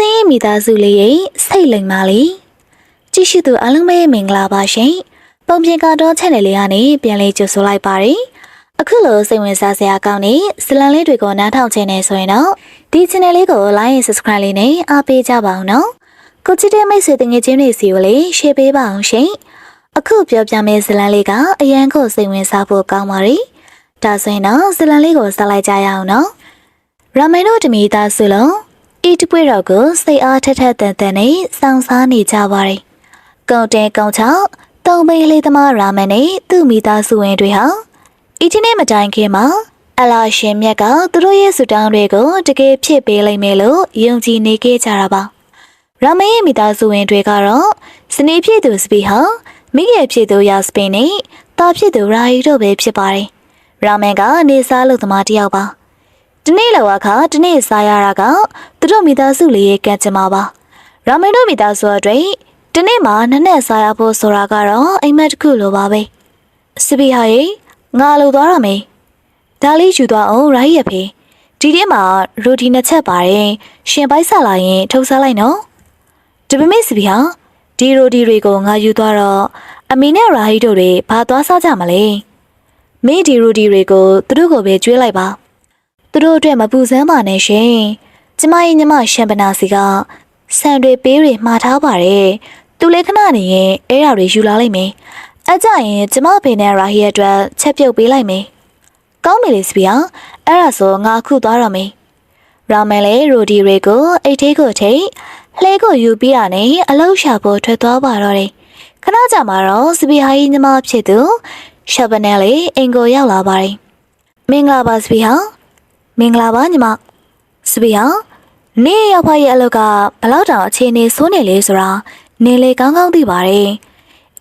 ဆင်းရဲမိသားစုလေးရဲ့စိတ်လိမ်ပါလေကြည့်ရှိသူအားလုံးပဲမင်္ဂလာပါရှင်ပုံပြင်ကတော့ channel လေးကနေပြန်လေးကြိုဆိုလိုက်ပါရယ်အခုလိုစိတ်ဝင်စားစရာကောင်းတဲ့ဇလံလေးတွေကိုနားထောင်ခြင်းနဲ့ဆိုရင်တော့ဒီ channel လေးကို like and subscribe လေးနဲ့အားပေးကြပါအောင်နော်ကိုချစ်တဲ့မိတ်ဆွေတငယ်ချင်းတွေစီကိုလည်း share ပေးပါအောင်ရှင်အခုပြောပြမယ့်ဇလံလေးကအရန်ကိုစိတ်ဝင်စားဖို့ကောင်းပါရယ်ဒါဆိုရင်တော့ဇလံလေးကိုစလိုက်ကြရအောင်နော်ရမန်တို့တမီသားစုလုံး ဤတပွဲတော်ကိုစိတ်အားထက်ထက်တန်တန်နဲ့စောင့်စားနေကြပါရယ်ကုံတဲကုံချောက်တုံပိန်လေးသမားရာမန်နဲ့သူ့မိသားစုဝင်တွေဟာဤချင်းနဲ့မတိုင်ခင်မှာအလာရှင်မြတ်ကသူတို့ရဲ့ဆူတောင်းတွေကိုတကယ်ဖြစ်ပေးလိမ့်မယ်လို့ယုံကြည်နေခဲ့ကြတာပါရာမန်ရဲ့မိသားစုဝင်တွေကတော့စနေဖြစ်သူစပီဟာမိခင်ဖြစ်သူယာစပင်နဲ့တာဖြစ်သူရာဟီတို့ပဲဖြစ်ပါတယ်ရာမန်ကနေစားလို့သမားတစ်ယောက်ပါ ဒီနေ့လောအခါဒီနေ့စားရတာကသူတို့မိသားစုလေးရဲ့ကံကြမ္မာပါရာမန်တို့မိသားစုအတွက်ဒီနေ့မှနက်နက်စားရဖို့ဆိုတာကတော့အိမ်မက်တစ်ခုလိုပါပဲစပီဟာရေငါလိုသွားရမေးဒါလေးယူသွားအောင်ရိုင်းရဖေးဒီထဲမှာရိုတီနှစ်ချက်ပါတယ်ရှင်ပိုက်ဆက်လာရင်ထုတ်စားလိုက်နော်တပမေစပီဟာဒီရိုတီတွေကိုငါယူသွားတော့အမီနဲ့ရာဟီတို့တွေဘာသွားစားကြမလဲမင်းဒီရိုတီတွေကိုသူတို့ကိုပဲကျွေးလိုက်ပါ သူတို့အတွက်မပူစမ်းပါနဲ့ရှင်။ကျမရဲ့ညီမရှမ်ပနာစီကဆန်တွေပေးတွေမှားထားပါတယ်။သူလည်းခဏနေရင်အဲ့ဒါတွေယူလာလိုက်မယ်။အကြရင်ကျမဖေနဲ့ရာဟီရဲ့အတွက်ချက်ပြုတ်ပေးလိုက်မယ်။ကောင်းပြီလေစပီယာ။အဲ့ဒါဆိုငါအခုသွားရမယ်။ရာမန်လည်းရိုဒီတွေကိုအိတ်သေးကိုထိတ်လှဲကိုယူပြီးတာနဲ့အလောက်ရှာဖို့ထွက်သွားပါတော့တယ်။ခဏကြာမှတော့စပီယာရဲ့ညီမဖြစ်သူရှပ်ပနယ်လေးအင်ကိုရောက်လာပါတယ်။မင်္ဂလာပါစပီယာ။ မင်္ဂလာပါညီမစပီဟာနေရောက်ဖရဲ့အလုပ်ကဘလောက်တောင်အခြေအနေဆိုးနေလဲဆိုတာနေလေကောင်းကောင်းသိပါတယ်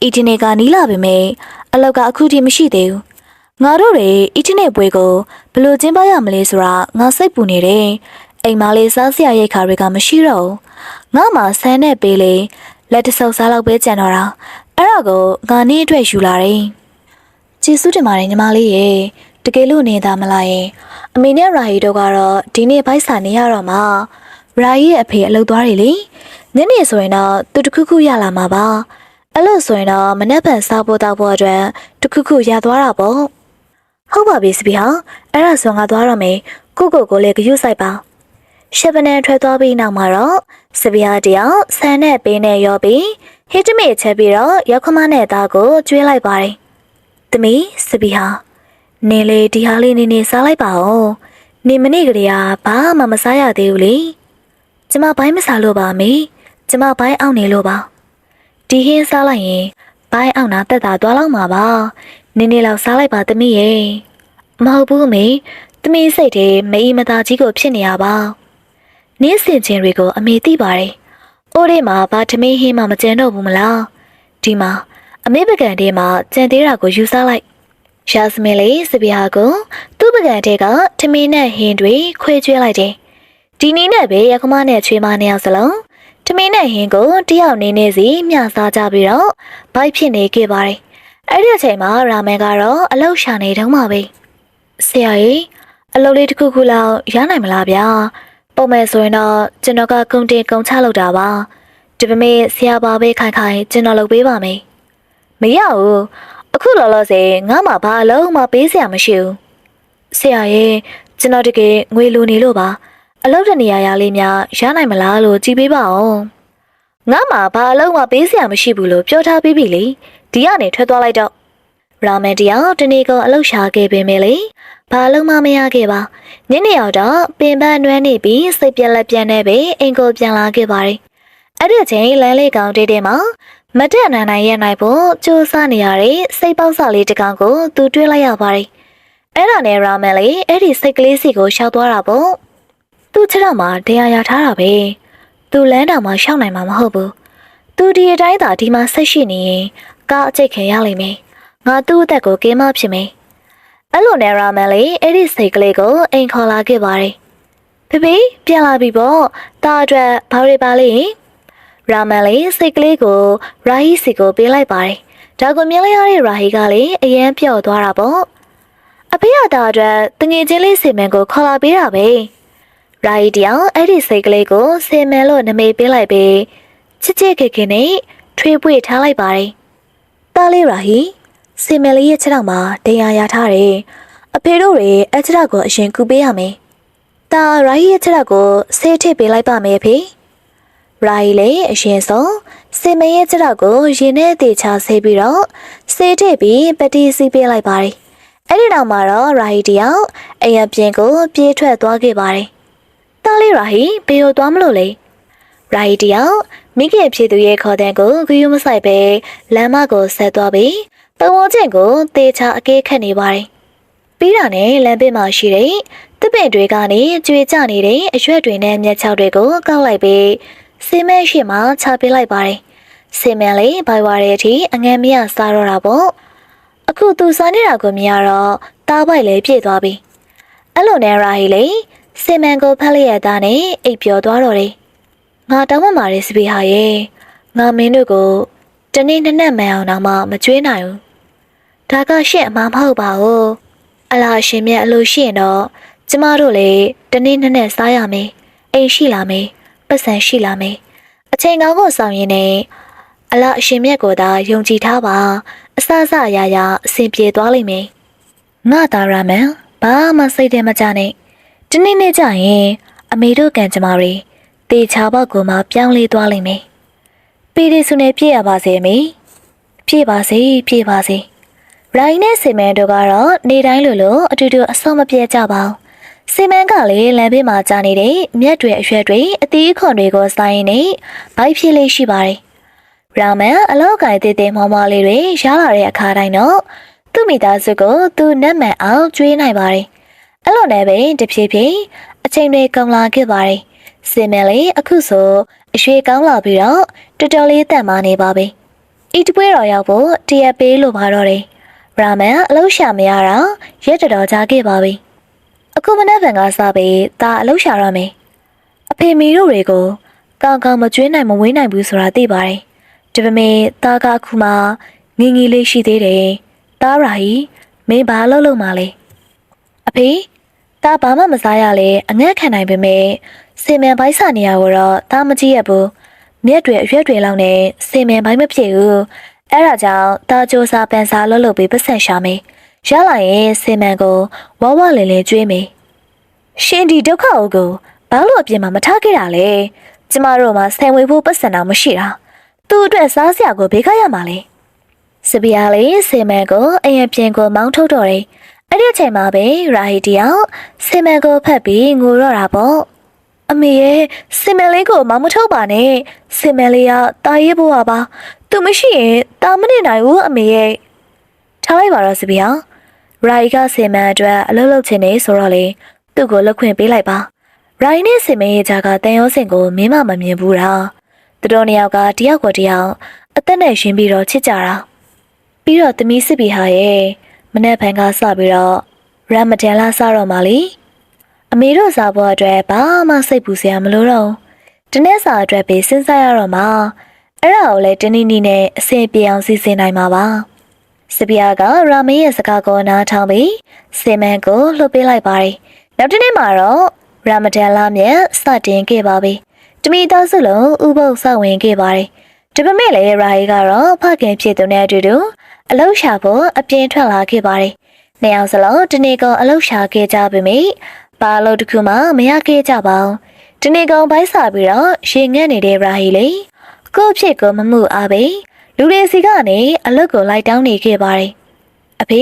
အီတနေကနီးလာပေမဲ့အလုပ်ကအခုထိမရှိသေးဘူးငါတို့တွေအီတနေပွဲကိုဘယ်လိုကျင်းပရမလဲဆိုတာငါစိတ်ပူနေတယ်အိမ်မလေးစားစရာရိတ်ခါတွေကမရှိတော့ဘူးငါမှဆန်းနဲ့ပေးလေလက်တဆုပ်စားလောက်ပဲကြံတော့တာအဲ့ဒါကိုငါနေ့အတွက်ယူလာတယ်ကျေးဇူးတင်ပါတယ်ညီမလေးရေတကယ်လို့နေတာမလားရင် အမေနဲ့ရာဟီတို့ကတော့ဒီနေ့ဘိုက်စာနေရတော့မှရာဟီရဲ့အဖေအလုပ်သွားတယ်လေညနေဆိုရင်တော့သူတခုခုရလာမှာပါအဲ့လို့ဆိုရင်တော့မနေ့ကစားဖို့တောက်ဖို့အတွက်တခုခုရသွားတာပေါ့ဟုတ်ပါပြီစပီဟာအဲ့ဒါဆိုငါသွားရမယ်ကိုကိုကိုလည်းဂရုစိုက်ပါရှက်ပနဲ့ထွက်သွားပြီးနောက်မှာတော့စပီဟာတယောက်ဆန်နဲ့ပေးနဲ့ရောပြီးဟစ်တမေချက်ပြီးတော့ရောက်ခမနဲ့သားကိုကျွေးလိုက်ပါတယ်သမီးစပီဟာ နေလေဒီဟာလေးနေနေစားလိုက်ပါဦးနေမနေ့ကလေးကဘာမှမစားရသေးဘူးလေကျမဘိုင်းမစားလို့ပါမေကျမဘိုင်းအောင်နေလို့ပါဒီဟင်းစားလိုက်ရင်ဘိုင်းအောင်နာတက်တာသွားလောက်မှာပါနေနေလောက်စားလိုက်ပါသမီးရဲ့မဟုတ်ဘူးမေသမီးစိတ်ထဲမအီမသာကြီးကိုဖြစ်နေရပါနင်းစင်ချင်းတွေကိုအမေသိပါတယ်အိုးထဲမှာဘာသမီးဟင်းမှမကျန်တော့ဘူးမလားဒီမှာအမေပကံထဲမှာကြံသေးတာကိုယူစားလိုက် ရာစမင်းလေးစပီဟာကိုသူ့ပကံထဲကထမင်းနဲ့ဟင်းတွေခွဲကျွေးလိုက်တယ်။ဒီနည်းနဲ့ပဲရခမနဲ့ချွေးမနှစ်ယောက်စလုံးထမင်းနဲ့ဟင်းကိုတယောက်နေနေစီမျှစားကြပြီးတော့ဘိုက်ဖြစ်နေခဲ့ပါတယ်။အဲ့ဒီအချိန်မှာရာမန်ကတော့အလောက်ရှာနေတုန်းပါပဲ။ဆရာကြီးအလုပ်လေးတစ်ခုခုလောက်ရနိုင်မလားဗျာ။ပုံမဲ့ဆိုရင်တော့ကျွန်တော်ကကုံတင်ကုံချလုပ်တာပါ။ဒီပေမဲ့ဆရာပါပဲခိုင်ခိုင်ကျွန်တော်လုပ်ပေးပါမယ်။မရဘူး။ အခုလောလောဆယ်ငါမှဘာအလုံးမပေးစရာမရှိဘူးဆရာရဲ့ကျွန်တော်တကယ်ငွေလိုနေလို့ပါအလုပ်တဲ့နေရာရလေးများရနိုင်မလားလို့ကြည်ပေးပါအောင်ငါမှဘာအလုံးမပေးစရာမရှိဘူးလို့ပြောထားပြီးပြီလေဒီကနေထွက်သွားလိုက်တော့ရာမန်တယောက်တနေ့ကအလုပ်ရှာခဲ့ပေမဲ့လေဘာအလုံးမမရခဲ့ပါညနေရောက်တော့ပင်ပန်းနွမ်းနေပြီးစိတ်ပြက်လက်ပြန်နေပဲအင်ကိုပြန်လာခဲ့ပါတယ်အဲ့ဒီအချိန်လမ်းလေးကောင်တေးတဲမှာ မတက်နိုင်နိုင်ရဲ့နိုင်ဖို့စူးစမ်းနေရတဲ့စိတ်ပေါက်စလေးတစ်ကောင်ကိုသူတွေ့လိုက်ရပါတယ်။အဲ့ဒါနဲ့ရာမန်လေးအဲ့ဒီစိတ်ကလေးစီကိုရှောက်သွားတာပေါ့။သူ့ခြေထောက်မှာတရားရထားတာပဲ။သူလမ်းတောင်မှရှောက်နိုင်မှာမဟုတ်ဘူး။သူဒီအတိုင်းသာဒီမှာဆက်ရှိနေရင်ကားအကျိတ်ခင်ရလိမ့်မယ်။ငါသူ့အသက်ကိုကင်းမဖြစ်မယ်။အဲ့လိုနဲ့ရာမန်လေးအဲ့ဒီစိတ်ကလေးကိုအိမ်ခေါ်လာခဲ့ပါတယ်။ဖေဖေပြန်လာပြီပေါ့။တာအတွက်ဘာတွေပါလဲ။ ရာမန်လေးစိတ်ကလေးကိုရာဟီစီကိုပေးလိုက်ပါတယ်။ဒါကိုမြင်လိုက်ရတဲ့ရာဟီကလည်းအယမ်းပျော့သွားတာပေါ့။အဖေရတာအတွက်တငယ်ချင်းလေးစီမံကိုခေါ်လာပေးတာပဲရာဤတယောင်အဲ့ဒီစိတ်ကလေးကိုဆင်မဲလို့နမေပေးလိုက်ပြီးချစ်ချစ်ခင်ခင်နဲ့ထွေးပွေထားလိုက်ပါတယ်တားလေးရာဟီဆင်မဲလေးရဲ့ခြေထောက်မှာတရားရထားတယ်အဖေတို့တွေအခြေထောက်ကိုအရင်ကူပေးရမယ်တာရာဟီရဲ့ခြေထောက်ကိုဆေးထည့်ပေးလိုက်ပါမယ်ဖေ ရာဟီလည်းအရင်ဆုံးဆင်မဲရဲ့ခြေထောက်ကိုရင်ထဲတေချဆေးပြီးတော့ဆေးထည့်ပြီးပတိစီးပေးလိုက်ပါတယ်အဲ့ဒီနောက်မှာတော့ရာဟီတယောင်အရင်ပြင်ကိုပြေးထွက်သွားခဲ့ပါတယ်တားလေးရာဟီဘယ်ကိုသွားမလို့လဲရာဟီတယောင်မိခင်ဖြစ်သူရဲ့ခေါ်တဲ့ကိုဂယူးမဆိုင်ပဲလမ်းမကိုဆက်သွားပြီးပတ်ဝန်းကျင်ကိုတေချာအကဲခတ်နေပါတယ်ပြီးတာနဲ့လမ်းပင်မှာရှိတဲ့တပည့်တွေကနေကြွေကြနေတဲ့အရွက်တွေနဲ့မျက်ခြောက်တွေကိုကောက်လိုက်ပြီး စင်မဲရှိမှချပေးလိုက်ပါတယ်စင်မဲလေးဘိုင်ဝါတဲ့အထိအငန်းမရစားတော့တာပေါ့အခုသူစားနေတာကိုမြင်ရတော့တားပိုက်လေးပြည့်သွားပြီအဲ့လိုနဲ့ရာဟီလေးစင်မန်ကိုဖက်လျက်သားနဲ့အိပ်ပျော်သွားတော့တယ်ငါတောင်းပန်ပါတယ်စပီဟာရဲ့ငါမင်းတို့ကိုတနေ့နှစ်နက်မှန်အောင်တော့မှမကြွေးနိုင်ဘူးဒါကရှင့်အမှားမဟုတ်ပါဘူးအလားရှင်မြတ်အလိုရှိရင်တော့ကျမတို့လေတနေ့နှစ်နက်စားရမယ်အိမ်ရှိလာမယ် ပတ်စံရှိလာမယ်အချိန်ကောင်းကိုဆောင်ရင်လည်းအလားအရှင်မြတ်ကိုသာယုံကြည်ထားပါအစအစအရာရာအဆင်ပြေသွားလိမ့်မယ်ငါသာရမန်ဘာမှစိတ်ထဲမကြနဲ့ဒီနေ့နေ့ကျရင် အမေတို့ကံကြမ္မာတွေတေချာဘောက်ကိုမှပြောင်းလဲသွားလိမ့်မယ်ပေဒီစုနဲ့ပြည့်ရပါစေအမေပြည့်ပါစေပြည့်ပါစေရိုင်းနဲ့စီမန်တို့ကတော့နေတိုင်းလိုလိုအတူတူအဆုံးမပြတ်ကြပါဘူး စီမန်ကလည်းလမ်းဘေးမှာကြာနေတဲ့မြက်တွေအရွက်တွေအသီးခွန်တွေကိုစိုင်းနေဘိုက်ဖြစ်လေးရှိပါတယ်ရာမန်အလောက်ကိုင်တေးတေးမောမောလေးတွေရလာတဲ့အခါတိုင်းတော့သူ့မိသားစုကိုသူနတ်မှန်အောင်ကျွေးနိုင်ပါတယ်အဲ့လိုနဲ့ပဲတဖြည်းဖြည်းအချိန်တွေကုန်လာခဲ့ပါတယ်စင်မယ်လေးအခုဆိုအရွှေကောင်းလာပြီးတော့တော်တော်လေးတန်မာနေပါပြီဤတပွဲတော်ရောက်ဖို့တရက်ပေးလို့ပါတော့တယ်ရာမန်အလောက်ရှာမရတာရက်တော်တော်ကြာခဲ့ပါပြီ အခုမနေ့ကကစားပြီးဒါအလောက်ရှာရမယ်အဖေမီတို့တွေကိုကောင်းကောင်းမကျွေးနိုင်မဝေးနိုင်ဘူးဆိုတာသိပါတယ်ဒါပေမဲ့တာကအခုမှငငီလေးရှိသေးတယ်တားရာဟီမင်းဘာလုပ်လို့မလဲအဖေတာဘာမှမစားရလဲအငက်ခံနိုင်ပေမဲ့စင်မြန်ပိုင်းစာနေရကိုတော့တာမကြည့်ရဘူးမြက်တွေအရွက်တွေလောက်နဲ့စင်မြန်ပိုင်းမဖြစ်ဘူးအဲ့ဒါကြောင့်တာကြိုးစားပန်စားလှုပ်လှုပ်ပြီးပတ်ဆက်ရှာမယ် ရလာရင်စင်မြန်ကိုဝဝလင်လင်ကျွေးမယ်ရှင်ဒီဒုက္ခအုပ်ကိုဘာလို့အပြင်မှာမထားခဲ့တာလဲကျမတို့မှာဆန်ဝေဖို့ပတ်စံတာမရှိတာသူ့အတွက်စားစရာကိုဘေးခရရမှာလဲစပီယာလေးစင်မန်ကိုအရင်ပြင်ကိုမောင်းထုတ်တော့တယ်အဲ့ဒီအချိန်မှာပဲရာဟီတယောက်စင်မန်ကိုဖက်ပြီးငိုတော့တာပေါ့အမေရဲ့စင်မန်လေးကိုမောင်းမထုတ်ပါနဲ့စင်မန်လေးကတာရေးဖို့ပါသူမရှိရင်တာမနေနိုင်ဘူးအမေရဲ့ထားလိုက်ပါတော့စပီယာ ရာဟီကစင်မန်အတွက်အလုပ်လုပ်ချင်နေဆိုတော့လေသူ့ကိုလက်ခွင့်ပေးလိုက်ပါရိုင်းနဲ့စင်မရဲ့ဂျာကတန်ရောစင်ကိုမင်းမမမြင်ဘူးလားသူတို့နှစ်ယောက်ကတယောက်ကိုတယောက်အသက်နဲ့ရှင်ပြီးတော့ချစ်ကြတာပြီးတော့သမီးစစ်ပြီးဟာရဲ့မနေ့ဖန်ကစပြီးတော့ရမဒန်လာစတော့မှလीအမေတို့စားဖို့အတွက်ဘာမှစိတ်ပူစရာမလိုတော့ဒီနေ့စာအတွက်ပဲစဉ်းစားရတော့မှအဲ့ဒါကိုလည်းတနည်းနည်းနဲ့အဆင်ပြေအောင်စီစဉ်နိုင်မှာပါ စပီယာကရာမေးရဲ့စကားကိုနားထောင်ပြီးစင်မန်ကိုလှုပ်ပေးလိုက်ပါတယ်နောက်တစ်နေ့မှာတော့ရာမဒန်လာမြတ်စတင်ခဲ့ပါပြီ။တမီသားစုလုံးဥပုပ်စဝင်ခဲ့ပါတယ်။ဒါပေမဲ့လည်းရာဟီကတော့ဖခင်ဖြစ်သူနဲ့အတူတူအလောက်ရှာဖို့အပြင်းထွက်လာခဲ့ပါတယ်။နှစ်ယောက်စလုံးဒီနေ့ကအလောက်ရှာခဲ့ကြပြီမိ။ဘာလို့တခုမှမရခဲ့ကြပါဘူး။ဒီနေ့ကောင်ဘိုက်စာပြီးတော့ရေငတ်နေတဲ့ရာဟီလေးကို့ဖြစ်ကိုမမှုအားပဲ လူတွေစီကနေအလုတ်ကိုလိုက်တောင်းနေခဲ့ပါတယ်။အဖေ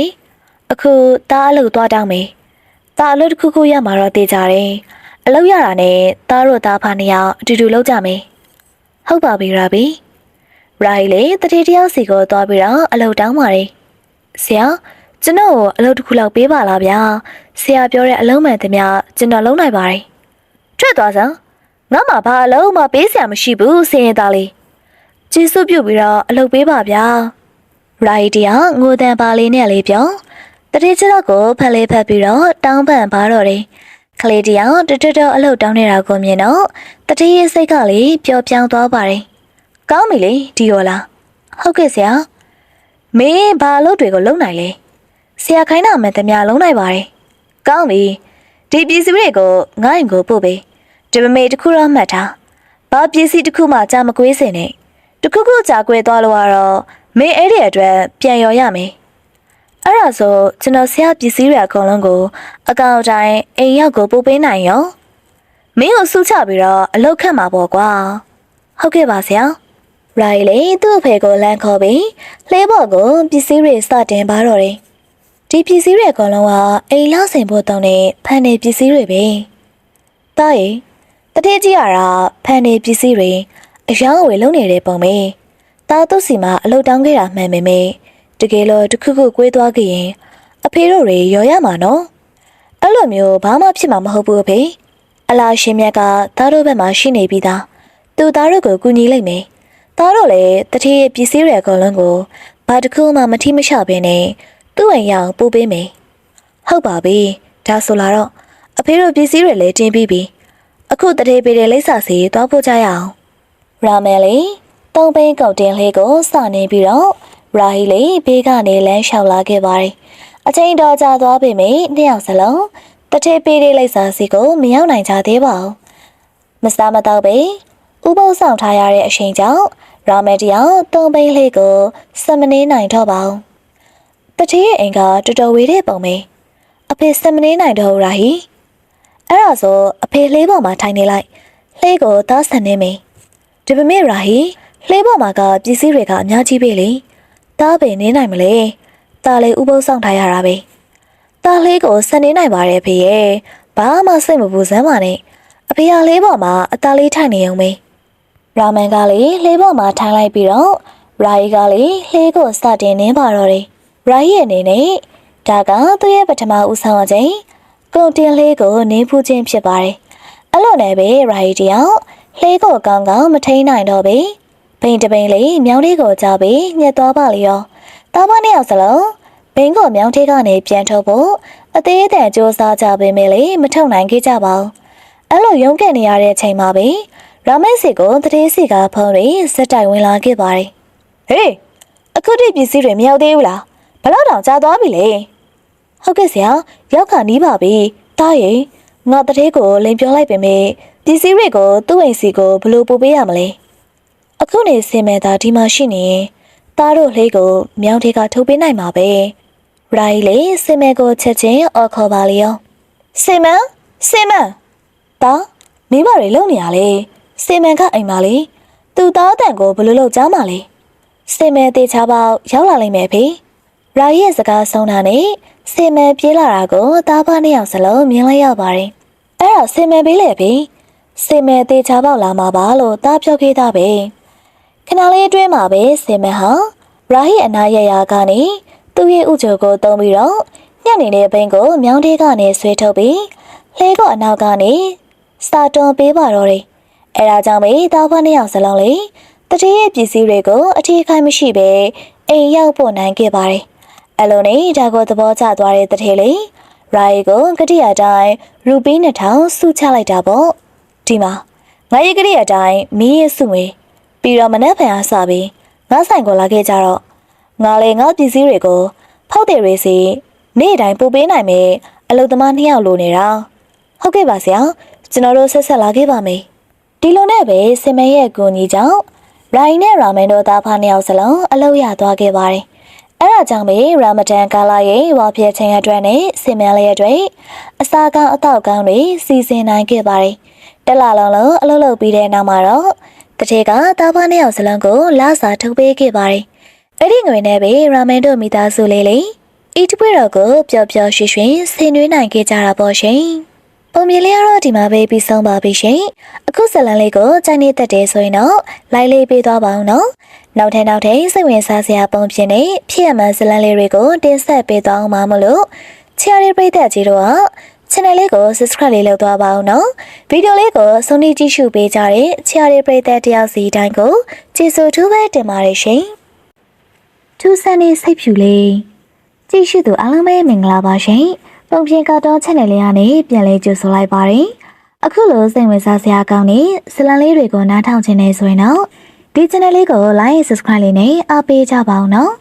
အခုတားအလုတ်သွားတောင်းမယ်။တားအလုတ်တစ်ခုခုရမှာတော့တည်ကြတယ်။အလုတ်ရတာနဲ့တားတို့သားဖာနှစ်ယောက်အတူတူလောက်ကြမယ်။ဟုတ်ပါပြီရာဘီ။ရိုင်လေတတိတယောက်စီကိုသွားပြီးတော့အလုတ်တောင်းပါတယ်။ဆရာကျွန်တော်ကိုအလုပ်တစ်ခုလောက်ပေးပါလားဗျာဆရာပြောတဲ့အလုံးမှန်သမျှကျွန်တော်လုံးနိုင်ပါတယ်ထွက်သွားစမ်းငါမှဘာအလုံးမှပေးစရာမရှိဘူးစင်ရသားလေး ကျေးဇူးပြုပြီးတော့အလုပ်ပေးပါဗျာရိုက်တရငိုတန်ပါလေးနဲ့လေးပြောတတိချတော့ကိုဖက်လေးဖက်ပြီးတော့တောင်းပန်ပါတော့တယ်ကလေးတယောက်တတတော်အလုပ်တောင်းနေတာကိုမြင်တော့တတိရဲ့စိတ်ကလေးပျော်ပြောင်းသွားပါတယ်ကောင်းပြီလေဒီရောလားဟုတ်ကဲ့ဆရာမင်းဘာအလုပ်တွေကိုလုပ်နိုင်လဲဆရာခိုင်းတာမှန်သမျှလုံးနိုင်ပါတယ်။ကောင်းပြီ။ဒီဒီပစ္စည်းတွေကိုငါ့ရင်ကိုပို့ပေးဒီမမေတစ်ခုတော့မှတ်ထားဘာပစ္စည်းတစ်ခုမှကြာမကွေးစင်နဲ့ တစ်ခုခုကြာကွေးသွားလို့ကတော့မင်းအဲ့ဒီအတွက်ပြန်ရော်ရမယ်အဲ့ဒါဆိုကျွန်တော်ဆရာပစ္စည်းတွေအကုန်လုံးကို အကောင့်တိုင်းအိမ်ရောက်ကိုပို့ပေးနိုင်ရောမင်းကိုစုချပြီးတော့အလောက်ခတ်မှာပေါ့ကွာဟုတ်ကဲ့ပါဆရာရိုင်လေသူ့အဖေကိုလမ်းခေါ်ပြီးလှဲဘော်ကိုပစ္စည်းတွေစတင်ပါတော့တယ်ဒီပစ္စည်းတွေအကုန်လုံးကအိမ်လောက်ဆင်ဖို့တောင်းတဲ့ဖန်နေပစ္စည်းတွေပဲ။တားရီတတိကြီးရတာဖန်နေပစ္စည်းတွေ အယောင်းအဝယ်လုပ်နေတဲ့ပုံပဲ။တားသူ့စီမှာအလုတ်တောင်းခဲ့တာမှန်ပေမဲ့တကယ်လို့တစ်ခုခုကွေးသွားခဲ့ရင်အဖေတို့တွေရော်ရမှာနော်။အဲ့လိုမျိုးဘာမှဖြစ်မှာမဟုတ်ဘူးအဖေ။အလားရှင်မြတ်ကတားတို့ဘက်မှာရှိနေပြီးသား။သူသားတို့ကိုကူညီလိုက်မယ်။သားတို့လည်းတတိရဲ့ပစ္စည်းတွေအကုန်လုံးကိုဘာတစ်ခုမှမထိမချဘဲနဲ့သူ့အိမ်ရောက်ပို့ပေးမယ်။ဟုတ်ပါပြီ။ဒါဆိုလာတော့အဖေတို့ပစ္စည်းတွေလည်းတင်ပြီးပြီ။အခုတရေပေးတဲ့လိပ်စာစီသွားဖို့ကြရအောင်။ ရာမယ်လေးတုံးပိန်ကောက်တင်လေးကိုစနေပြီးတော့ရာဟီလေးဘေးကနေလမ်းလျှောက်လာခဲ့ပါတယ်။အချိန်တော်ကြာသွားပေမဲ့နှစ်ယောက်စလုံးတရေပေးတဲ့လိပ်စာစီကိုမရောက်နိုင်ကြသေးပါဘူး။မစားမတော့ပဲဥပုသ်ဆောင်ထားရတဲ့အချိန်ကြောင့်ရာမယ်တယောက်တုံးပိန်လေးကိုစမနေနိုင်တော့ပါဘူး။တတိရဲ့အိမ်ကတော်တော်ဝေးတဲ့ပုံပဲအဖေစမနေနိုင်တော့ဘူးရာဟီအဲ့ဒါဆိုအဖေလှေးပေါ်မှာထိုင်နေလိုက်လှေးကိုသားဆန်နေမင်း ဒီပမေရာဟီလှေးပေါ်မှာကပစ္စည်းတွေကအများကြီးပဲလေသားပဲနေနိုင်မလဲသားလေးဥပုသ်ဆောင်ထားရတာပဲသားလေးကိုဆန်နေနိုင်ပါတယ်ဖေရဲ့ဘာမှစိတ်မပူစမ်းပါနဲ့အဖေကလှေးပေါ်မှာအသားလေးထိုင်နေုံပဲရာမန်ကလည်းလှေပေါ်မှာထိုင်လိုက်ပြီးတော့ရာဟီကလည်းလှေကိုစတင်နေပါတော့တယ်။ရာဟီရဲ့အနေနဲ့ဒါကသူ့ရဲ့ပထမဦးဆောင်အချိန်ကုန်တင်လှေကိုနေဖူးခြင်းဖြစ်ပါတယ်။အဲ့လိုနဲ့ပဲရာဟီတယောက် လှေကိုကောင်းကောင်းမထိန်နိုင်တော့ပဲ။ဘိန်တပိန်လေးမြောင်းလေးကိုကြားပြီးညက်သွားပါလေရော။တားမနှစ်ယောက်စလုံးဘိန်ကိုမြောင်းသေးကနေပြန်ထုတ်ဖို့အသေးအတန်စ조사ကြပေမဲ့လေမထုတ်နိုင်ခဲ့ကြပါဘူး။အဲ့လိုရုန်းကန်နေရတဲ့အချိန်မှာပဲရာမက်စီကိုတတိစီကဖုံးပြီးစက်တိုင်ဝင်လာခဲ့ပါတယ်။ဟေးအခုတိပစ္စည်းတွေမရောက်သေးဘူးလား။ဘလောက်တောင်ကြာသွားပြီလေ။ဟုတ်ကဲ့ဆရာရောက်ခါနီးပါပြီ။တားရင်ငါတတိကိုလိန်ပြောလိုက်ပေမဲ့ ပစ္စည်းတွေကိုသူ့အိမ်စီကိုဘယ်လိုပို့ပေးရမလဲ။အခုနေစင်မဲ့သားဒီမှာရှိနေရင်တားတို့လေးကိုမြောင်းထေကထုတ်ပေးနိုင်မှာပဲ။ရိုင်းလေးစင်မဲ့ကိုချက်ချင်းအော်ခေါ်ပါလေရော။စင်မန်စင်မန်တားမိဘတွေလုံနေရလေ။စင်မန်ကအိမ်ပါလေ။သူ့သားအတန်ကိုဘယ်လိုလုပ်ကြမှာလဲ။စင်မန်တေချာပေါက်ရောက်လာလိမ့်မယ်ဖေ။ရာရဲ့စကားဆုံးတာနဲ့စင်မန်ပြေးလာတာကိုတားဖားနှစ်ယောက်စလုံးမြင်လိုက်ရပါတယ်။အဲ့တော့စင်မန်ပေးလေဖေ။ စင်မန်တေချာပေါက်လာမှာပါလို့တားပြောခဲ့တာပဲ။ခဏလေးအတွင်းမှာပဲစင်မန်ဟာရာဟိအနာရရာကနေသူ့ရဲ့ဥကြိုကိုတုံးပြီးတော့ညက်နေတဲ့ဘိန်းကိုမြောင်းသေးကနေဆွဲထုတ်ပြီးလှဲကအနောက်ကနေစာတွန်ပေးပါတော့တယ်။အဲဒါကြောင့်မေတားဖားနှစ်ယောက်စလုံးလေတတိယပစ္စည်းတွေကိုအထီးခိုင်းမရှိပဲအိမ်ရောက်ပို့နိုင်ခဲ့ပါတယ်။အလုံးနဲ့ဒါကိုသဘောကျသွားတဲ့တထေးလေရာယီကိုကတိရတိုင်းရူပီး2000စုချလိုက်တာပေါ့။ ဒီမှာငါရဲ့ကတိရတိုင်းမင်းရဲ့စုငွေပြီးတော့မနှက်ဖန်အားစပြီးငါဆိုင်ကိုလာခဲ့ကြတော့ငါလေငါပစ္စည်းတွေကိုဖောက်တယ်တွေစီနေ့တိုင်းပို့ပေးနိုင်မယ်အလုပ်သမားနှစ်ယောက်လိုနေတာဟုတ်ကဲ့ပါဆရာကျွန်တော်တို့ဆက်ဆက်လာခဲ့ပါမယ်ဒီလိုနဲ့ပဲစင်မရဲ့ကိုကြီးကြောင့်ရိုင်းနဲ့ရာမန်တို့သားဖားနှစ်ယောက်စလုံးအလုပ်ရသွားခဲ့ပါတယ်အဲ့ဒါကြောင့်ပဲရာမဒန်ကာလာရဲ့ဝါပြည့်ချိန်အတွက်နဲ့စင်မလေးအတွက်အစာကောင်းအတော့ကောင်းတွေစီစဉ်နိုင်ခဲ့ပါတယ် တက်လာလုံးလုံးအလုပ်လုပ်ပြီးတဲ့နောက်မှာတော့တထေကသားဖားနှစ်ယောက်စလုံးကိုလာစာထုတ်ပေးခဲ့ပါတယ်အဲ့ဒီငွေနဲ့ပဲရာမန်တို့မိသားစုလေးလေးအီတပွေတော်ကိုပျော်ပျော်ရွှင်ရွှင်ဆင်နွှဲနိုင်ခဲ့ကြတာပေါ့ရှင်ပုံမြင်လေးကတော့ဒီမှာပဲပြီးဆုံးပါပြီရှင်အခုဇလန်လေးကိုကြိုက်နေတတ်တယ်ဆိုရင်တော့လိုက်လေးပေးသွားပါအောင်နော်နောက်ထပ်နောက်ထပ်စိတ်ဝင်စားစရာပုံပြင်နေဖြစ်ရမှန်ဇလန်လေးတွေကိုတင်ဆက်ပေးသွားအောင်ပါမလို့ချီရီပရိသတ်ကြီးတို့က channel လေးကို subscribe လေးလုပ်သွားပါအောင်နော်ဗီဒီယိုလေးကိုဆုံးဖြတ်ကြည့်ရှုပေးကြတဲ့ချီရီပရိသတ်တယောက်စီတိုင်းကိုကျေးဇူးထူးပဲတင်ပါတယ်ရှင်ထူးဆန်းနေစိတ်ဖြူလေးကြည့်ရှုသူအားလုံးပဲမင်္ဂလာပါရှင်ပုံပြင်ကတော့ channel လေးကနေပြန်လဲကြိုဆိုလိုက်ပါတယ်အခုလိုစိတ်ဝင်စားစရာကောင်းတဲ့ဇလံလေးတွေကိုနားထောင်ခြင်းနေဆိုရင်တော့ဒီ channel လေးကို like subscribe လေးနဲ့အားပေးကြပါအောင်နော်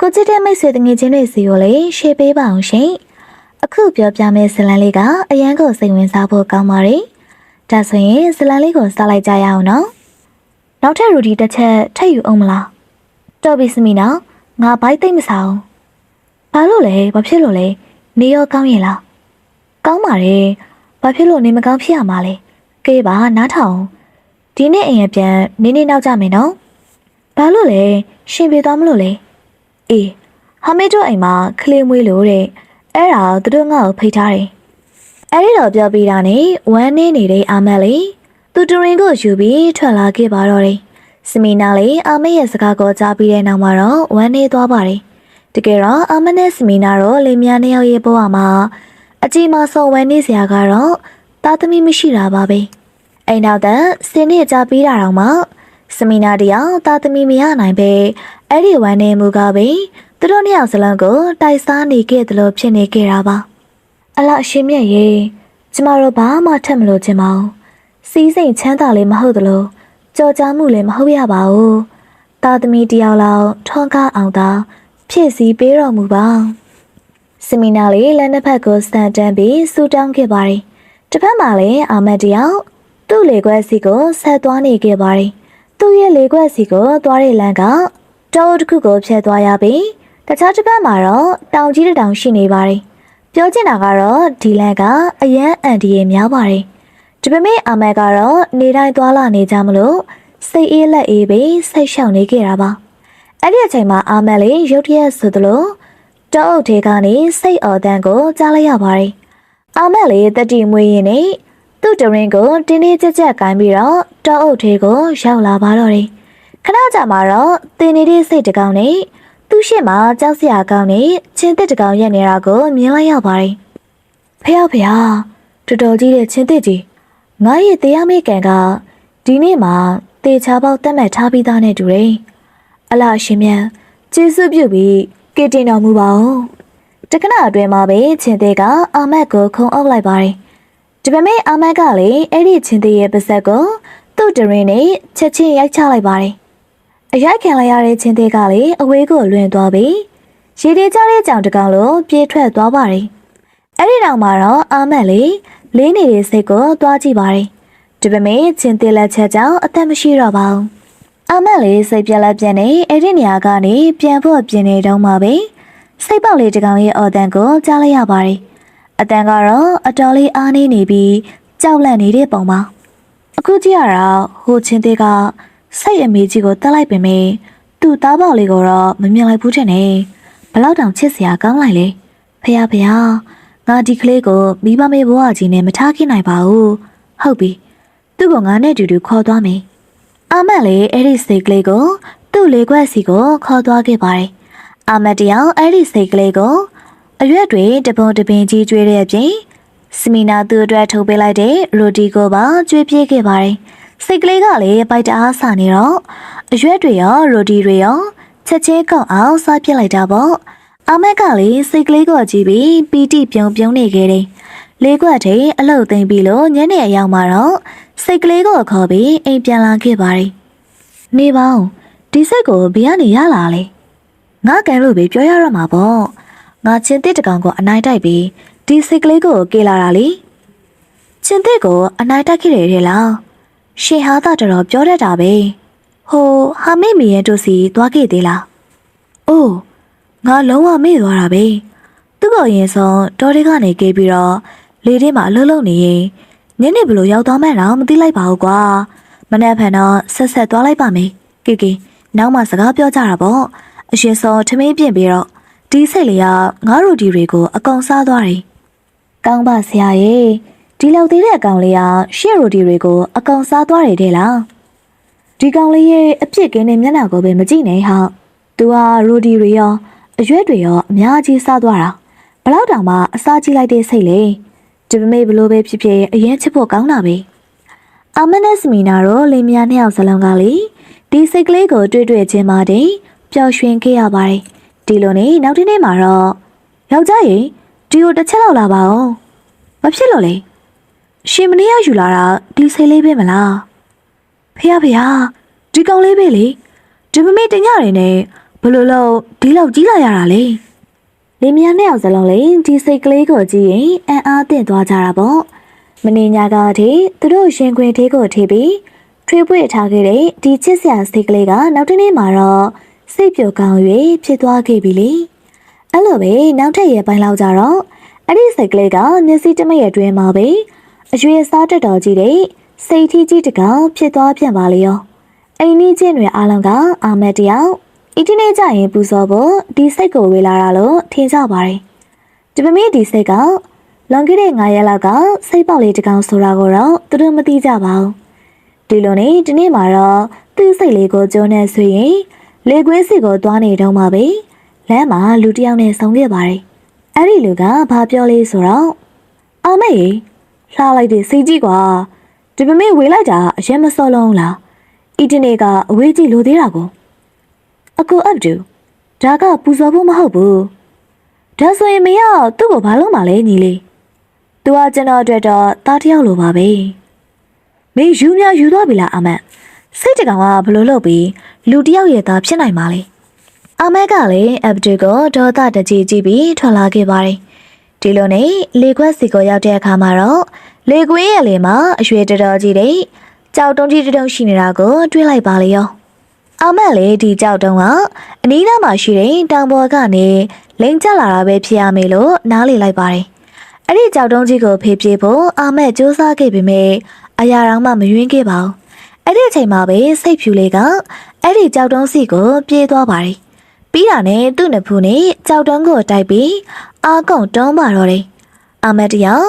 ကိုချစ်တဲ့မိတ်ဆွေတငယ်ချင်းတွေစီကိုလည်း share ပေးပါအောင်ရှင် အခုပြောပြမယ့်ဇလန်လေးကအရန်ကိုစိတ်ဝင်စားဖို့ကောင်းပါတယ်ဒါဆိုရင်ဇလန်လေးကိုစလိုက်ကြရအောင်နော်နောက်ထပ်ရူဒီတစ်ချက်ထပ်ယူအောင်မလားတော်ပြီစမီနော်ငါဘိုက်သိမ့်မစားဘူးဘာလို့လဲဘာဖြစ်လို့လဲနေရောကောင်းရင်လားကောင်းပါတယ်ဘာဖြစ်လို့နေမကောင်းဖြစ်ရမှာလဲကဲပါနားထောင်ဒီနေ့အိမ်ရပြန်နေနေနောက်ကြမယ်နော်ဘာလို့လဲရှင်ပြေသွားမလို့လဲအေးဟာမေတို့အိမ်မှာခလေးမွေးလို့တဲ့ အဲ့ဒါသူတို့ငါ့ကိုဖိတ်ထားတယ်အဲ့ဒီတော့ပြောပြီးတာနဲ့ဝမ်းနေနေတဲ့အာမက်လေးသူတူရင်ကိုယူပြီးထွက်လာခဲ့ပါတော့တယ်စမီနာလေးအာမက်ရဲ့စကားကိုကြားပြီးတဲ့နောက်မှာတော့ဝမ်းနေသွားပါတယ်တကယ်တော့အာမက်နဲ့စမီနာတော့လင်မယားနှစ်ယောက်ရဲ့ဘဝမှာအကြီးမားဆုံးဝမ်းနေစရာကတော့သားသမီးမရှိတာပါပဲအိမ်နောက်တန်းစင်းနေကြပြီးတာတော့မှစမီနာတယောက်သားသမီးမရနိုင်ပဲအဲ့ဒီဝမ်းနေမှုကပဲ သူတို့နှစ်ယောက်စလုံးကိုတိုက်စားနေခဲ့တယ်လို့ဖြစ်နေခဲ့တာပါအလအရှင်မြတ်ရေကျမတို့ဘာမှထက်မလို့ခြင်းမအောင်စီးစိမ်ချမ်းသာလေးမဟုတ်သလိုကြော်ကြားမှုလည်းမဟုတ်ရပါဘူးသားသမီးတယောက်လောက်ထွန်းကားအောင်သာဖြည့်ဆည်းပေးတော်မူပါစမီနာလေးလက်နှစ်ဖက်ကိုစတန်တန်ပြီးဆူတောင်းခဲ့ပါတယ်တစ်ဖက်မှာလည်းအာမတ်တယောက်သူ့လေခွက်စီကိုဆက်သွားနေခဲ့ပါတယ်သူ့ရဲ့လေခွက်စီကိုသွားတဲ့လမ်းကတောတစ်ခုကိုဖြတ်သွားရပြီး တခြားတစ်ပတ်မှာတော့တောင်ကြီးတစ်တောင်ရှိနေပါတယ်။ပြောချင်တာကတော့ဒီလန်ကအရန်အန်ဒီရဲ့များပါတယ်။ဒီပေမဲ့အမေကတော့နေတိုင်းသွားလာနေကြမလို့စိတ်အေးလက်အေးပဲစိတ်ရှောင်နေခဲ့တာပါ။အဲ့ဒီအချိန်မှာအာမက်လေးရုတ်တရက်ဆိုသလိုတောအုပ်ထဲကနေစိတ်အော်တန်ကိုကြားလိုက်ရပါတယ်။အာမက်လေးတတိမွေးရင်နဲ့သူ့တရင်ကိုတင်းတင်းကြပ်ကြပ်ကိုင်းပြီးတော့တောအုပ်ထဲကိုရောက်လာပါတော့တယ်။ခဏကြာမှတော့တင်နေတဲ့စိတ်တကောင်နဲ့ သူ့ရှေ့မှာကြောက်စရာကောင်းနေချင်းတစ်တကောင်ရက်နေတာကိုမြင်လိုက်ရပါတယ်။ဖះဖះတော်တော်ကြီးတဲ့ချင်းတစ်ကြီးငါရဲ့တရားမေးကန်ကဒီနေ့မှတေချာပေါက်တက်မှတ်ထားပြီးသားနဲ့တူတယ်။အလားရှင်မြတ်ကျေးဇူးပြုပြီးကစ်တင်တော်မူပါဦး။တက္ကနာအတွင်းမှာပဲချင်းသေးကအာမတ်ကိုခုံအုပ်လိုက်ပါတယ်။ဒီပေမဲ့အာမတ်ကလည်းအဲ့ဒီချင်းသေးရဲ့ပါဇက်ကိုသူ့တရင်နဲ့ချက်ချင်းရိုက်ချလိုက်ပါတယ်။ အရိုက်ခံလိုက်ရတဲ့ချင်းသေးကလည်းအဝေးကိုလွင်သွားပြီးရေသေးကြတဲ့ကြောင်တကောင်လိုပြေးထွက်သွားပါတယ်။အဲ့ဒီနောက်မှာတော့အာမတ်လေးလေးနေတဲ့စိတ်ကိုသွားကြည့်ပါတယ်။ဒီပေမဲ့ချင်းသေးလက်ချက်ကြောင့်အသက်မရှိတော့ပါဘူး။အာမတ်လေးစိတ်ပြက်လက်ပြက်နေအဲ့ဒီနေရာကနေပြန်ဖို့ပြင်နေတော့မှပဲစိတ်ပေါက်လေးတကောင်ရဲ့အော်တန်ကိုကြားလိုက်ရပါတယ်။အတန်ကတော့အတော်လေးအားနေနေပြီးကြောက်လန့်နေတဲ့ပုံပါ။အခုကြည့်ရတာဟိုချင်းသေးက စိတ်အမေကြီးကိုတက်လိုက်ပင်မေသူ့သားပေါက်လေးကိုတော့မမြင်လိုက်ဘူးတဲ့နဲ့ဘလောက်တောင်ချစ်စရာကောင်းလိုက်လေဖះဖះငါဒီကလေးကိုမိဘမေဘွားကြီးနဲ့မထားခင်နိုင်ပါဘူးဟုတ်ပြီသူ့ကငါနဲ့တူတူခေါ်သွားမယ်အာမတ်လည်းအဲ့ဒီစိတ်ကလေးကိုသူ့လေခွက်စီကိုခေါ်သွားခဲ့ပါတယ်အာမတ်တယောက်အဲ့ဒီစိတ်ကလေးကိုအရွက်တွေတပုံတပင်ကြီးကျွေးတဲ့အပြင်စမီနာသူ့အတွက်ထုတ်ပေးလိုက်တဲ့ရိုတီကိုပါကျွေးပြစ်ခဲ့ပါတယ် စိတ်ကလေးကလည်းပိုက်တအားဆာနေတော့အရွက်တွေရောရိုတီတွေရောချက်ချင်းကောက်အောင်စားပြစ်လိုက်တာပေါ့အမက်ကလည်းစိတ်ကလေးကိုကြည့်ပြီးပီတိပြုံပြုံနေခဲ့တယ်လေးခွက်ထိအလုတ်သိမ့်ပြီးလို့ညနေအရောက်မှာတော့စိတ်ကလေးကိုခေါ်ပြီးအိမ်ပြန်လာခဲ့ပါတယ်နေပေါင်းဒီစိတ်ကိုဘယ်ကနေရလာလဲငါကန်လို့ပဲပြောရရမှာပေါ့ငါချင်းတစ်တကောင်ကိုအနိုင်တိုက်ပြီးဒီစိတ်ကလေးကိုကေလာတာလေချင်းတစ်ကိုအနိုင်တိုက်ခဲ့တယ်တဲ့လား ရှင်ဟာတာတော်တော်ပြောတတ်တာပဲဟိုဟာမေမီရဲ့တို့စီသွားခဲ့သေးလားအိုးငါလုံးဝမေ့သွားတာပဲသူ့ကိုရင်ဆုံးတော်တွေကနေကေးပြီးတော့လေထဲမှာအလုံးလုံးနေရင်ညနေဘလို့ရောက်သွားမှန်းတော့မသိလိုက်ပါဘူးကွာမနေ့ဖန်တော့ဆက်ဆက်သွားလိုက်ပါမယ်ကေကေနောက်မှစကားပြောကြတာပေါ့အရင်ဆုံးထမင်းပြင်ပြီးတော့ဒီစိတ်လေးကငါတို့ဒီတွေကိုအကောင်စားသွားတယ်ကောင်းပါဆရာရဲ့ ဒီလောက်သေးတဲ့အကောင်လေးကရှေ့ရိုဒီတွေကိုအကောင်စားသွားတယ်တဲ့လားဒီကောင်လေးရဲ့အဖြစ်ကင်းတဲ့မျက်နှာကိုပဲမကြည့်နဲ့ဟာသူကရိုဒီတွေရောအရွက်တွေရောအများကြီးစားသွားတာဘလောက်တောင်မှအစားကြီးလိုက်တဲ့စိတ်လေဒီပမေဘလို့ပဲဖြစ်ဖြစ်အရင်ချစ်ဖို့ကောင်းတာပဲအမနက်စမီနာတော့လင်မယားနှစ်ယောက်စလုံးကလေဒီစိတ်ကလေးကိုတွေ့တွေ့ချင်းမှတင်ပျော်ရွှင်ခဲ့ရပါတယ်ဒီလိုနဲ့နောက်တစ်နေ့မှာတော့ယောက်ျားရေဒီကိုတစ်ချက်လောက်လာပါအောင်မဖြစ်လို့လေ ရှင်မနေ့ကယူလာတာဒီစိတ်လေးပဲမလားဖေရဖေရဒီကောင်လေးပဲလေဒီမမေတညရည်နဲ့ဘလို့လို့ဒီလောက်ကြီးလာရတာလေလင်မယားနှစ်ယောက်စလုံးလေးဒီစိတ်ကလေးကိုကြည့်ရင်အံ့အားသင့်သွားကြတာပေါ့မင်းညာကအထိသူတို့ရှင်ခွင်သေးကိုထိပြီးထွေးပွေထားခဲ့တဲ့ဒီချစ်စရာစိတ်ကလေးကနောက်တစ်နေ့မှာတော့စိတ်ပြိုကောင်း၍ဖြစ်သွားခဲ့ပြီလေအဲ့လိုပဲနောက်ထပ်ရဲ့ပိုင်းလောက်ကြတော့အဲ့ဒီစိတ်ကလေးကမျက်စိတမရဲ့အတွင်းမှာပဲ အရွယ်စားတက်တော်ကြီးတဲ့စိတ်ထီးကြီးတကောင်ဖြစ်သွားပြန်ပါလေရောအိမ်နီးချင်းတွေအားလုံးကအာမတ်တယောက်ဤဒီနေ့ကျရင်ပူဇော်ဖို့ဒီစိတ်ကိုဝေလာတာလို့ထင်ကြပါတယ်ဒီပမေးဒီစိတ်ကလွန်ခဲ့တဲ့9ရက်လောက်ကစိတ်ပေါက်လေးတကောင်ဆိုတာကိုတော့သူတို့မသိကြပါဘူးဒီလိုနဲ့ဒီနေ့မှာတော့သူ့စိတ်လေးကိုကျုံနေဆိုရင်လေကွင်းစီကိုသွားနေတော့မှပဲလမ်းမှာလူတစ်ယောက်နဲ့ဆုံခဲ့ပါတယ်အဲ့ဒီလူကဘာပြောလေးဆိုတော့အမေ လှလိုက်တဲ့စိတ်ကြီးကွာဒီပမေးဝေလိုက်တာအရင်မစောလုံးလားဤဒီနေ့ကအဝေးကြီးလိုသေးတာကိုအကူအပ်တူဒါကပူဇော်ဖို့မဟုတ်ဘူးဒါဆိုရင်မင်းကသူ့ကိုဘာလုပ်မှလဲညီလေးသူကကျွန်တော်အတွက်တော့တားတယောက်လိုပါပဲမင်းယူများယူသွားပြီလားအမတ်စိတ်တကောင်ကဘလို့လုပ်ပြီးလူတယောက်ရဲ့သားဖြစ်နိုင်ပါလေအမက်ကလည်းအပ်တူကိုဒေါသတကြီးကြည့်ပြီးထွက်လာခဲ့ပါတယ် ဒီလိုနဲ့လေခွက်စီကိုရောက်တဲ့အခါမှာတော့လေကွင်းရဲ့လေမှာအရွယ်တော်တော်ကြီးတဲ့ကြောက်တုံးကြီးတုံးရှိနေတာကိုတွေးလိုက်ပါလေရောအမက်လေဒီကြောက်တုံးကအနီးနားမှာရှိတဲ့တောင်ပေါ်ကနေလိန်ကျလာတာပဲဖြစ်ရမေလို့နားလေလိုက်ပါတယ်။အဲ့ဒီကြောက်တုံးကြီးကိုဖေးပြေးဖို့အမက်စူးစမ်းခဲ့ပေမဲ့အရာတောင်မှမယွင်းခဲ့ပါဘူး။အဲ့ဒီအချိန်မှာပဲစိတ်ဖြူလေးကအဲ့ဒီကြောက်တုံးစီကိုပြေးသွားပါတယ်။ပြီးတာနဲ့သူ့နှစ်ဖူးနဲ့ကြောက်တုံးကိုတိုက်ပြီး အာကုံတုံးပါတော့တယ်။အမက်တယောက်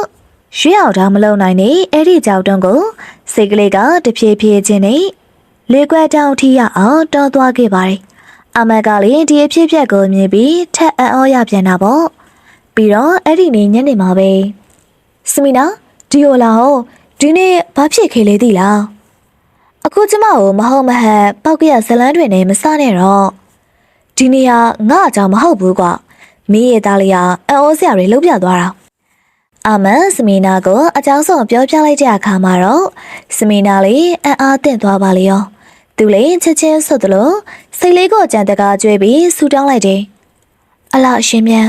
ရွှေအောင်တောင်မလုံနိုင်နေအဲ့ဒီကြောက်တုံးကိုစိတ်ကလေးကတဖြည်းဖြည်းချင်းနဲ့လေကွက်တောင်ထိရအောင်တောသွားခဲ့ပါတယ်။အမက်ကလည်းဒီအဖြစ်အပျက်ကိုမြင်ပြီးထက်အံ့ဩရပြန်တာပေါ့။ပြီးတော့အဲ့ဒီနေ့ညနေမှာပဲစမီနာဒီယိုလာဟောဒီနေ့ဘာဖြစ်ခေလေသီလား။အခုကျမကိုမဟုတ်မဟတ်ပောက်ကရဇလန်းတွေနဲ့မစနဲ့တော့ဒီနေ့ကငါအကြောင်းမဟုတ်ဘူးကွာ။ မင်းရဲ့သားလေးကအံ့ဩစရာတွေလုပ်ပြသွားတာ။အမန်စမီနာကိုအကြောင်းဆောင်ပြောပြလိုက်တဲ့အခါမှာတော့စမီနာလေးအံ့အားသင့်သွားပါလေရောသူလေးချက်ချင်းဆုတ်တယ်လို့စိတ်လေးကိုကြံတကားကျွေးပြီးဆူတောင်းလိုက်တယ်အလားအရှင်မြတ်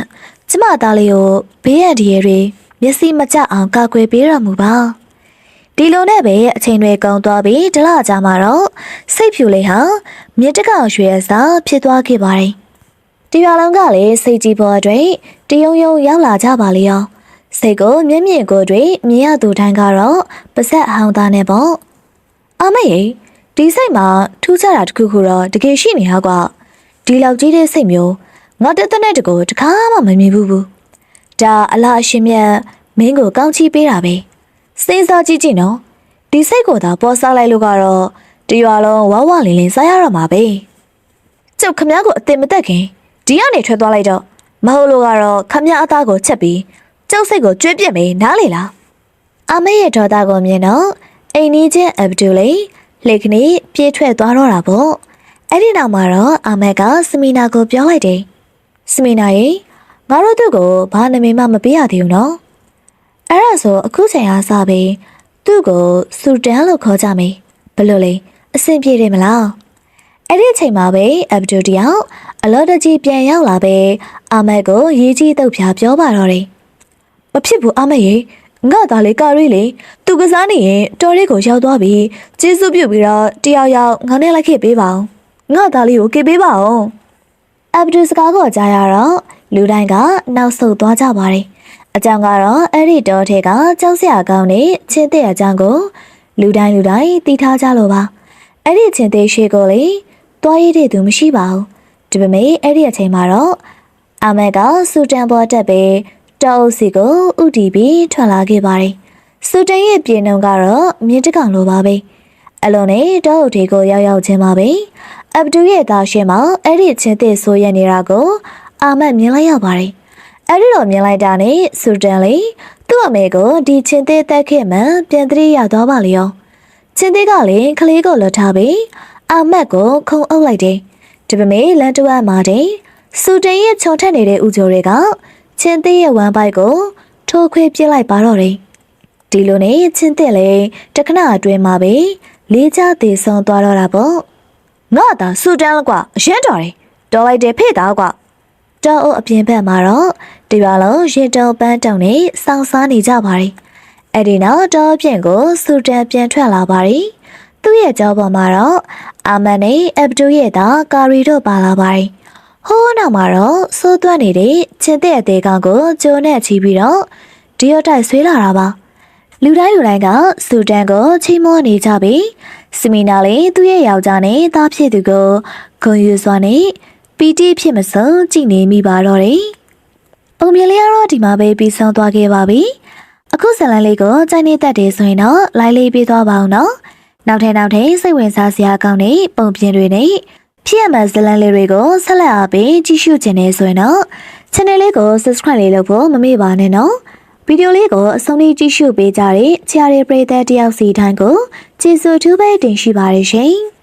ကျမသားလေးကိုဘေးရန်ဒီရဲတွေမျက်စိမကျအောင်ကာကွယ်ပေးရမူပါဒီလိုနဲ့ပဲအချိန်တွေကုန်သွားပြီးဒလကြမှာတော့စိတ်ဖြူလေးဟာမြစ်တကောင်ရွှေအစားဖြစ်သွားခဲ့ပါတယ် ဒီရွာလုံးကလည်းစိတ်ကြီးပေါ်အတွက်တယုံယုံရောက်လာကြပါလေရောစိတ်ကိုမျက်မြင်ကိုယ်တွေမြင်ရသူတိုင်းကတော့ပါဆက်အဟောင်းသားနဲ့ပေါ့အမေဒီစိတ်မှာထူးခြားတာတစ်ခုခုတော့တကယ်ရှိနေဟာကွာဒီလောက်ကြီးတဲ့စိတ်မျိုးငါတက်တဲ့နဲ့တကူတခါမှမမြင်ဘူးဘူးဒါအလားအရှင်မြတ်မင်းကိုကောင်းချီးပေးတာပဲစဉ်းစားကြည့်ကြည့်နော်ဒီစိတ်ကိုသာပေါ်စားလိုက်လို့ကတော့တရွာလုံးဝဝလင်းလင်းစားရတော့မှာပဲကျုပ်ခမ ्या ကိုအတင်မတက်ခင် ဒီကနေထွက်သွားလိုက်တော့မဟုတ်လို့ကတော့ခမ ्या အသားကိုချက်ပြီးကျုပ်စိတ်ကိုကျွေးပြစ်မေးနားလေလားအမေရဲ့ဒေါသကိုမြင်တော့အိမ်နီးချင်းအဗ်ဒူလေးလက်ကနေပြေးထွက်သွားတော့တာပေါ့အဲ့ဒီနောက်မှာတော့အမေကစမီနာကိုပြောလိုက်တယ်စမီနာရေငါတို့သူ့ကိုဘာနာမည်မှမပေးရသေးဘူးနော်အဲ့ဒါဆိုအခုချိန်အားစပြီးသူ့ကိုစူတန်လို့ခေါ်ကြမယ်ဘယ်လိုလဲအဆင်ပြေတယ်မလား အဲ့ဒီအချိန်မှာပဲအဗ်ဒူတယောက်အလော်တကြီးပြန်ရောက်လာပဲအမေကိုရေးကြီးတုတ်ပြပြောပါတော့တယ်မဖြစ်ဘူးအမေရေငါသားလေးကာရီလေသူကစားနေရင်တော်ရဲကိုရောက်သွားပြီကျေးဇူးပြုပြီးတော့တယောက်ယောက်ငါနဲ့လိုက်ခဲ့ပေးပါအောင်ငါသားလေးကိုကေပေးပါအောင်အဗ်ဒူစကားကိုကြားရတော့လူတိုင်းကနောက်ဆုတ်သွားကြပါတယ်အကြောင်းကတော့အဲ့ဒီတော်ထဲကကြောက်စရာကောင်းတဲ့ချင်းတဲ့အကြောင်းကိုလူတိုင်းလူတိုင်းသိထားကြလို့ပါအဲ့ဒီချင်းသေးရှိကိုလေ တွားရည်တဲ့သူမရှိပါဘူးဒီပေမဲ့အဲ့ဒီအချိန်မှာတော့အမက်ကစူတန်ပေါ်တက်ပြီးတောအုပ်စီကိုဥတီပြီးထွက်လာခဲ့ပါတယ်။စူတန်ရဲ့ပြေနှုံကတော့မြင်းတကောင်လိုပါပဲ။အလုံးနဲ့တောအုပ်တွေကိုရောက်ရောက်ချင်းပါပဲ။အဗ်ဒူရဲ့သားရှင်မအဲ့ဒီချင်းသစ်ဆိုရနေတာကိုအာမတ်မြင်လိုက်ရပါတယ်။အဲ့ဒီတော့မြင်လိုက်တာနဲ့စူတန်လေးသူ့အမေကိုဒီချင်းသစ်တက်ခဲ့မှပြန်သတိရသွားပါလေရော။ချင်းသစ်ကလည်းကလေးကိုလွတ်ထားပြီး အာမတ်ကိုခုံအုပ်လိုက်တယ်။ဒီပေမဲ့လန်တဝက်မှာတဲ့စူတန်ရဲ့ခြုံထက်နေတဲ့ဦးကျော်တွေကချင်းသေးရဲ့ဝမ်းပိုက်ကိုထိုးခွေးပြစ်လိုက်ပါတော့တယ်။ဒီလိုနဲ့ချင်းသေးလေတခဏအတွင်းမှာပဲလေးချသေးဆုံးသွားတော့တာပေါ့။ငါသာစူတန်လကွာအရင်တော်တယ်။တော်လိုက်တယ်ဖေ့သားကွာတောအုပ်အပြင်ဘက်မှာတော့တရွာလုံးရင်တုံပန်းတုံနဲ့စောင်းစားနေကြပါတယ်။အဲ့ဒီနောက်တောအပြင်ကိုစူတန်ပြန်ထွက်လာပါတယ်။ သူ့ရဲ့ကြောပေါ်မှာတော့အာမန်နဲ့အဗဒူရဲ့သားကာရီတို့ပါလာပါတယ်။ဟိုးနောက်မှာတော့စိုးသွက်နေတဲ့ချင်းတဲ့အသေးကောင်ကိုကျိုးနဲ့ချီပြီးတော့ဒီရတိုက်ဆွေးလာတာပါ။လူတိုင်းလူတိုင်းကစူတန်ကိုချီးမွမ်းနေကြပြီးစမီနာလည်းသူ့ရဲ့ယောက်ျားနဲ့သားဖြစ်သူကိုဂုံယူစွာနဲ့ပီတိဖြစ်မစုံကြည်နေမိပါတော့တယ်။ပုံမြင်လေးကတော့ဒီမှာပဲပြီးဆုံးသွားခဲ့ပါပြီ။အခုဇာတ်လမ်းလေးကိုကြိုက်နေတတ်တယ်ဆိုရင်တော့ like လေးပေးသွားပါအောင်နော်။ နောက်ထပ်နောက်ထပ်စိတ်ဝင်စားစရာကောင်းတဲ့ပုံပြင်တွေနဲ့ဖြစ်ရမှန်ဇာတ်လမ်းလေးတွေကိုဆက်လက်အားပေးကြည့်ရှုခြင်းနဲ့ဆိုရင်တော့ channel လေးကို subscribe လေးလုပ်ဖို့မမေ့ပါနဲ့နော်။ဗီဒီယိုလေးကိုအဆုံးထိကြည့်ရှုပေးကြတဲ့ချားရီပရိသတ်တယောက်စီတိုင်းကိုကျေးဇူးထူးပဲတင်ရှိပါတယ်ရှင်။